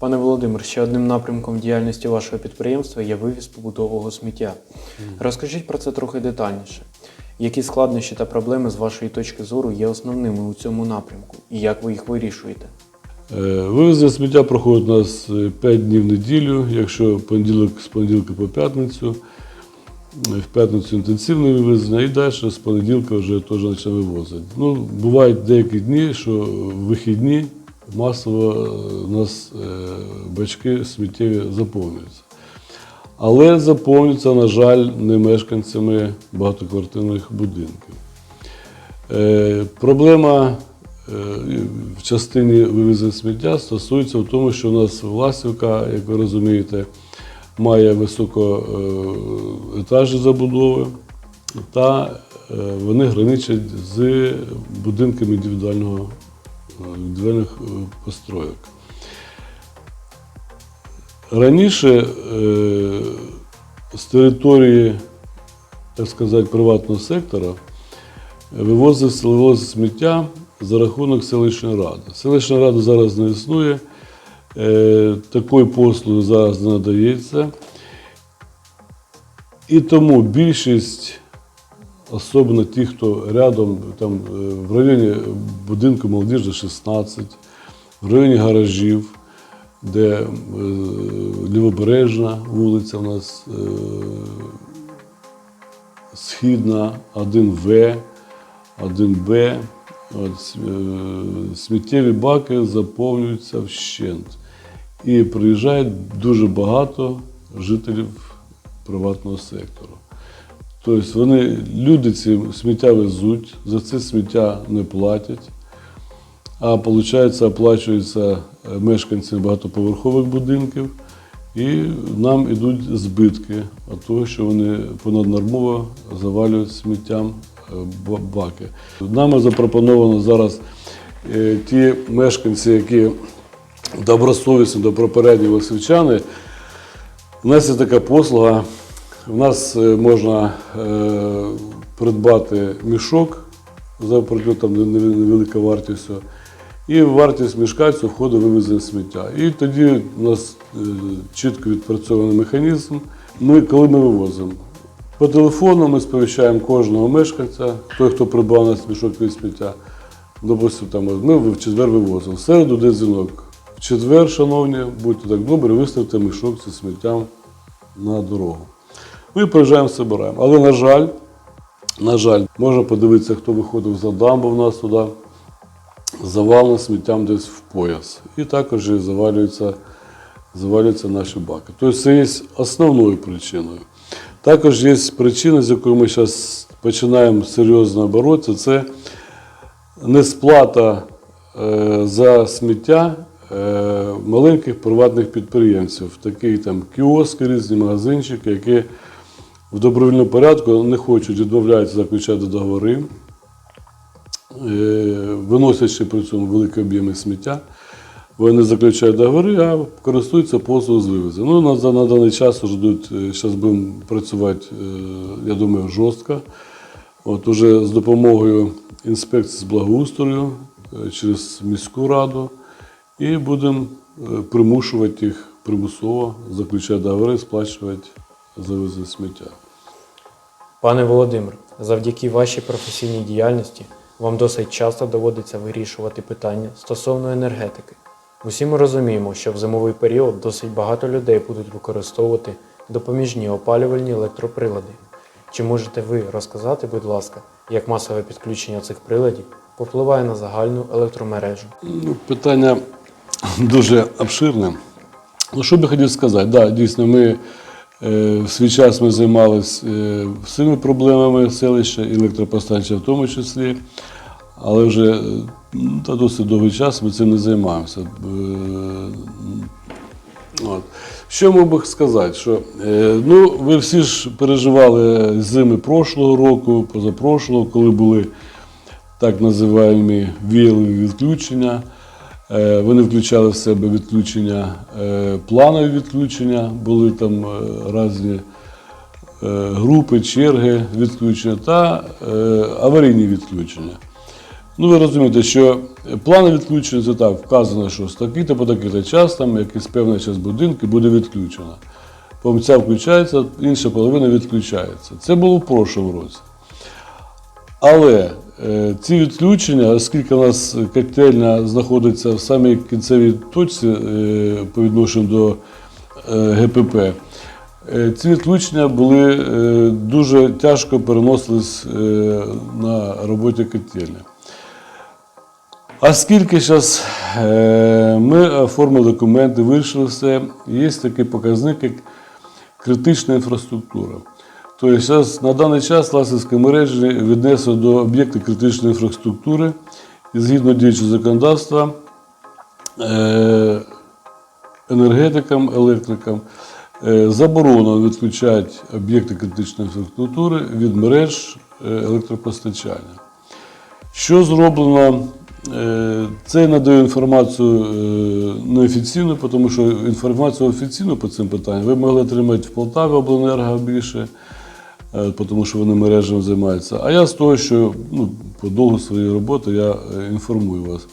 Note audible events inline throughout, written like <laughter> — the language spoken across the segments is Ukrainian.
Пане Володимир, ще одним напрямком діяльності вашого підприємства є вивіз побутового сміття. Розкажіть про це трохи детальніше. Які складнощі та проблеми з вашої точки зору є основними у цьому напрямку, і як ви їх вирішуєте? Е, Вивезення сміття проходить у нас 5 днів в неділю, якщо понеділок з понеділка по п'ятницю. Е, В п'ятницю інтенсивне вивезення і далі з понеділка вже теж почали вивозити. Ну, бувають деякі дні, що вихідні масово е, у нас е, бачки сміттєві заповнюються. Але заповнюються, на жаль, не мешканцями багатоквартирних будинків. Е, Проблема в частині вивезення сміття стосується в тому, що у нас Власівка, як ви розумієте, має високоетажні забудови, та вони граничать з будинками індивідуального, е, індивідуальних е, построєк. Раніше е, з території, так сказати, приватного сектора вивозив вивозив сміття за рахунок селищної ради. Селищна рада зараз не існує, е, такої послуги зараз не надається. І тому більшість, особливо ті, хто рядом, там, е, в районі будинку молодіжі 16, в районі гаражів, де е, лівобережна вулиця у нас е, східна, 1В, 1Б. От, сміттєві баки заповнюються вщент. І приїжджає дуже багато жителів приватного сектору. Тобто вони, люди ці сміття везуть, за це сміття не платять, а виходить, оплачується е, мешканцям багатоповерхових будинків, і нам йдуть збитки від того, що вони понаднормово завалюють сміттям е, баки. Нами запропоновано зараз е, ті мешканці, які добросовісні, добропередні лисівчани, у нас є така послуга. У нас е, можна е, придбати мішок за неве- невелика вартістю. І вартість мішка цього входить вивезення сміття. І тоді у нас е, чітко відпрацьований механізм. Ми, коли ми вивозимо, по телефону ми сповіщаємо кожного мешканця, той, хто придбав нас мішок від сміття. Допустимо, там, ми в четвер вивозимо. В середу де дзвінок. В четвер, шановні, будьте так добрі, виставте мішок зі сміттям на дорогу. Ми приїжджаємо, збираємо. Але, на жаль, на жаль, можна подивитися, хто виходив за дамбу в нас туди, завалено сміттям десь в пояс. І також і завалюються, завалюються наші баки. Тобто це є основною причиною. Також є причина, з якою ми зараз починаємо серйозно боротися, це несплата е, за сміття е, маленьких приватних підприємців, такі там кіоски, різні магазинчики, які в добровільному порядку не хочуть, відмовляються заключати договори, е, виносячи при цьому великі об'єми сміття. Вони заключають договори, а користуються послугою з вивезення. Ну, на, на даний час вже йдуть, зараз будемо працювати, е, я думаю, жорстко. От уже з допомогою інспекції з благоустрою е, через міську раду і будемо е, примушувати їх примусово заключати договори, сплачувати за вивезення сміття. Пане Володимир, завдяки вашій професійній діяльності вам досить часто доводиться вирішувати питання стосовно енергетики. Усі ми розуміємо, що в зимовий період досить багато людей будуть використовувати допоміжні опалювальні електроприлади. Чи можете ви розказати, будь ласка, як масове підключення цих приладів попливає на загальну електромережу? Ну, питання дуже обширне. Ну, що би хотів сказати? Да, дійсно, ми в свій час ми займалися е, всіми проблемами селища, і електропостанція в тому числі, але вже е, та досить довгий час ми цим не займаємося. Е, От. Що мог би сказати? Що, е, ну, ви всі ж переживали зими прошлого року, позапрошлого, коли були так називаємо віялові відключення. Е, Вони включали в себе відключення, е, планові відключення, були там е, різні групи, черги відключення та аварійні відключення. Ну, ви розумієте, що плани відключення це так, вказано, що з такий-то по такий-то час, там якийсь певний час будинку буде відключено. Помця включається, інша половина відключається. Це було в прошлому році. Але ці відключення, оскільки у нас котельня знаходиться в самій кінцевій точці е, по відношенню до е, ГПП, е, ці відключення були е, дуже тяжко переносились е, на роботі котельні. А скільки зараз ми оформили документи, вирішили все, є такий показник, як критична інфраструктура. Тобто на даний час Ласівська мережі віднесено до об'єктів критичної інфраструктури і згідно діючого законодавства е, енергетикам, електрикам е, заборонено відключати об'єкти критичної інфраструктури від мереж е, електропостачання. Що зроблено? Це надаю інформацію неофіційну, тому що інформацію офіційну по цим питанням ви могли отримати в Полтаві обленерго більше, тому що вони мережами займаються. А я з того, що ну, по довгу своєї роботи я е, інформую вас.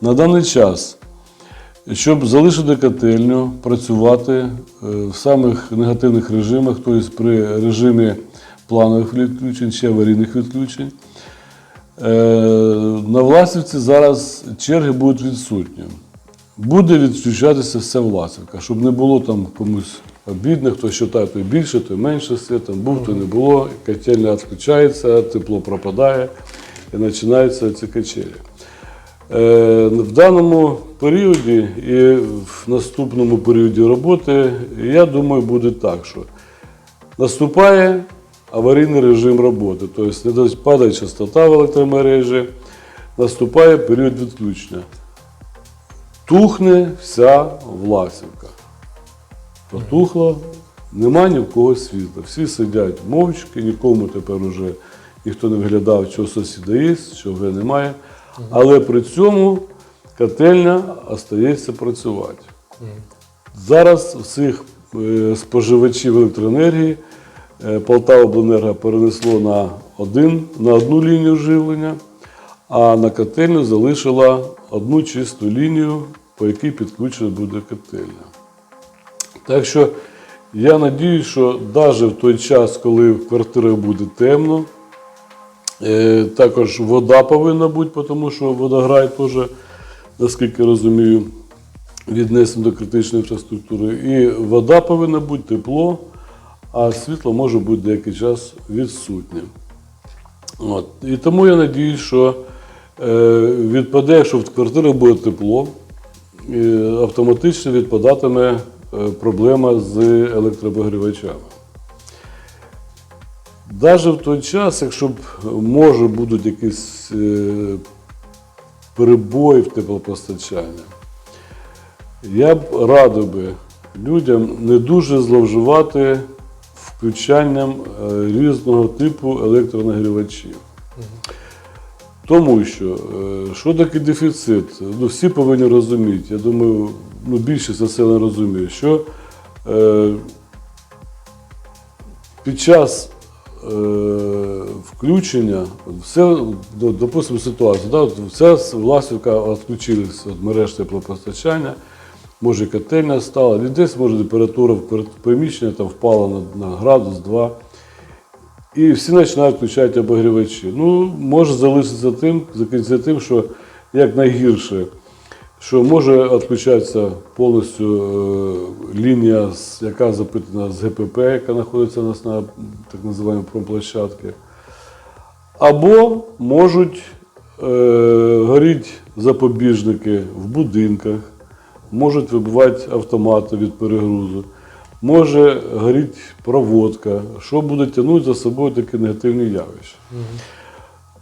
На даний час, щоб залишити котельню, працювати е, в самих негативних режимах, тобто при режимі планових відключень чи аварійних відключень, Е, На Власівці зараз черги будуть відсутні. Буде відключатися вся Власівка, щоб не було там комусь обідно, хто вважає, той більше, той менше світу, був, то не було, котельня відключається, тепло пропадає і починаються ці качелі. Е, В даному періоді і в наступному періоді роботи, я думаю, буде так, що наступає аварійний режим роботи, тобто падає частота в електромережі, наступає період відключення. Тухне вся Власівка. Потухло, нема ні в кого світла. Всі сидять мовчки, нікому тепер уже ніхто не виглядав, що сусіда є, що вже немає. Але при цьому котельня остається працювати. Зараз всіх е, споживачів електроенергії е, Полтавобленерго перенесло на, один, на одну лінію живлення, а на котельню залишила одну чисту лінію, по якій підключена буде котельня. Так що я надіюсь, що навіть в той час, коли в квартирах буде темно, е, також вода повинна бути, тому що водограй теж, наскільки розумію, віднесено до критичної інфраструктури. І вода повинна бути, тепло, а світло може бути деякий час відсутнім. От. І тому я надіюсь, що е, відпаде, якщо в квартирах буде тепло, автоматично відпадатиме проблема з електрообігрівачами. Навіть в той час, якщо б може будуть якісь е, перебої в теплопостачанні, я б радив би людям не дуже зловживати включанням е, різного типу електронагрівачів. Тому що, е, що таке дефіцит? Ну, всі повинні розуміти. Я думаю, ну, більшість населення розуміє, що е, під час е, включення, все, до- допустимо, ситуацію, да, вся власівка відключилась від мереж теплопостачання, може котельня стала, і десь може температура в приміщення там впала на, на градус, два. І всі починають включати обогрівачі. Ну, може залишитися тим, закінчиться тим, що як найгірше, що може відключатися повністю е, лінія, яка запитана з ГПП, яка знаходиться у нас на так називаємо промплощадці. Або можуть е, горіти запобіжники в будинках, можуть вибивати автомати від перегрузу, може горіти проводка, що буде тягнути за собою такі негативні явища.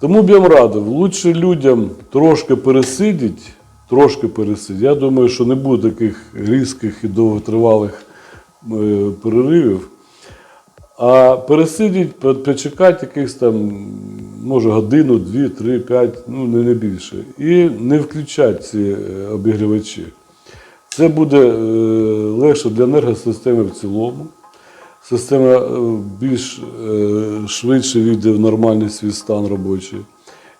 Тому б я вам радив, лучше людям трошки пересидіти, трошки пересидіти. Я думаю, що не буде таких різких і довготривалих е, переривів. А пересидіть, по- почекати якихось там, може, годину, дві, три, п'ять, ну не, не більше. І не включати ці е, обігрівачі. Це буде е, легше для енергосистеми в цілому. Система е, більш е, швидше війде в нормальний свій стан робочий.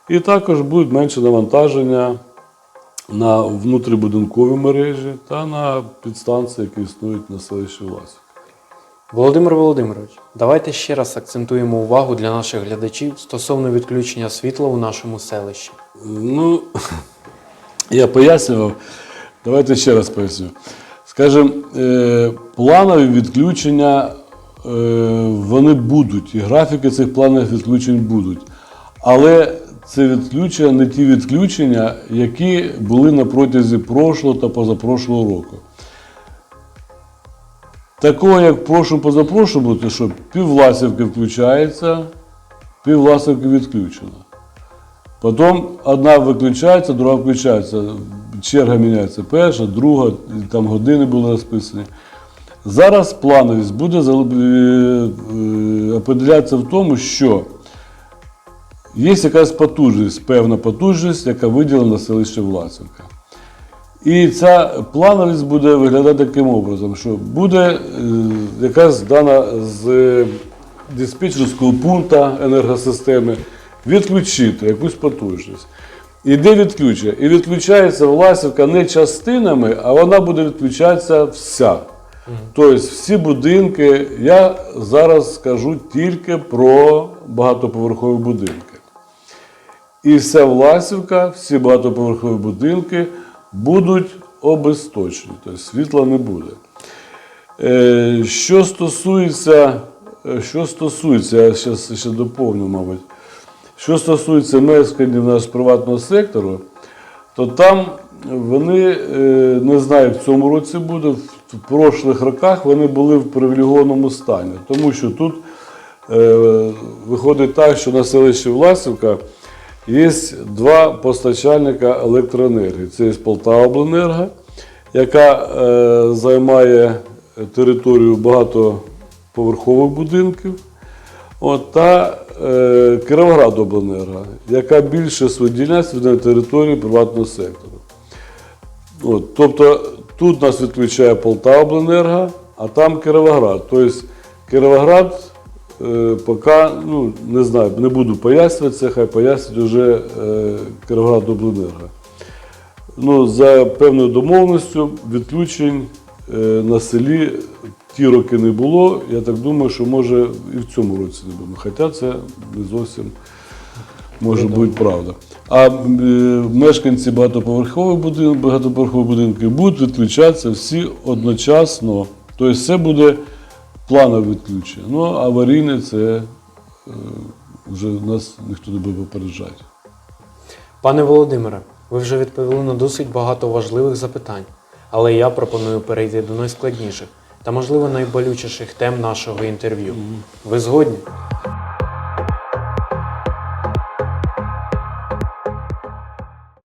І також буде менше навантаження на внутрібудинкові мережі та на підстанції, які існують на селищі Власів. Володимир Володимирович, давайте ще раз акцентуємо увагу для наших глядачів стосовно відключення світла у нашому селищі. Ну, <laughs> я пояснював. Давайте ще раз поясню. Скажімо, е, планові відключення е, вони будуть, і графіки цих планових відключень будуть. Але це відключення не ті відключення, які були на протязі прошлого та позапрошлого року. Такого, як прошлому позапрошлому, то що піввласівки включається, піввласівки відключено. Потім одна виключається, друга включається. Черга міняється перша, друга, там години були розписані. Зараз плановість буде е, е, определятися в тому, що є якась потужність, певна потужність, яка виділена селище Власенка. І ця плановість буде виглядати таким образом, що буде е, якась дана з диспетчерського пункту енергосистеми відключити якусь потужність. Іде відключення. І відключається Власівка не частинами, а вона буде відключатися вся. Тобто всі будинки, я зараз скажу тільки про багатоповерхові будинки. І вся Власівка, всі багатоповерхові будинки будуть обесточені, тобто світла не буде. Е, Що стосується, е, що стосується, я ще, ще доповню, мабуть, що стосується мешканців нашого приватного сектору, то там вони, е, не знаю, в цьому році буде, в прошлих роках вони були в привілегованому стані, тому що тут е, виходить так, що на селищі Власівка є два постачальника електроенергії. Це є Полтавобленерго, яка е, займає територію багатоповерхових будинків. От, та е, Кіровоградобленерго, яка більше свою на території приватного сектору. От, тобто тут нас відключає Полтавобленерго, а там Кіровоград. Тобто Кіровоград е, поки, ну, не знаю, не буду пояснювати це, хай пояснить вже е, Кіровоградобленерго. Ну, за певною домовленістю відключень е, на селі ті роки не було. Я так думаю, що може і в цьому році не буде. Хоча це не зовсім може бути правда. А е, мешканці багатоповерхових будинків, багатоповерхових будинків будуть відключатися всі одночасно. Тобто це буде планове відключення. Ну, аварійне це е, вже нас ніхто не буде попереджати. Пане Володимире, ви вже відповіли на досить багато важливих запитань, але я пропоную перейти до найскладніших та, можливо, найболючіших тем нашого інтерв'ю. Ви згодні?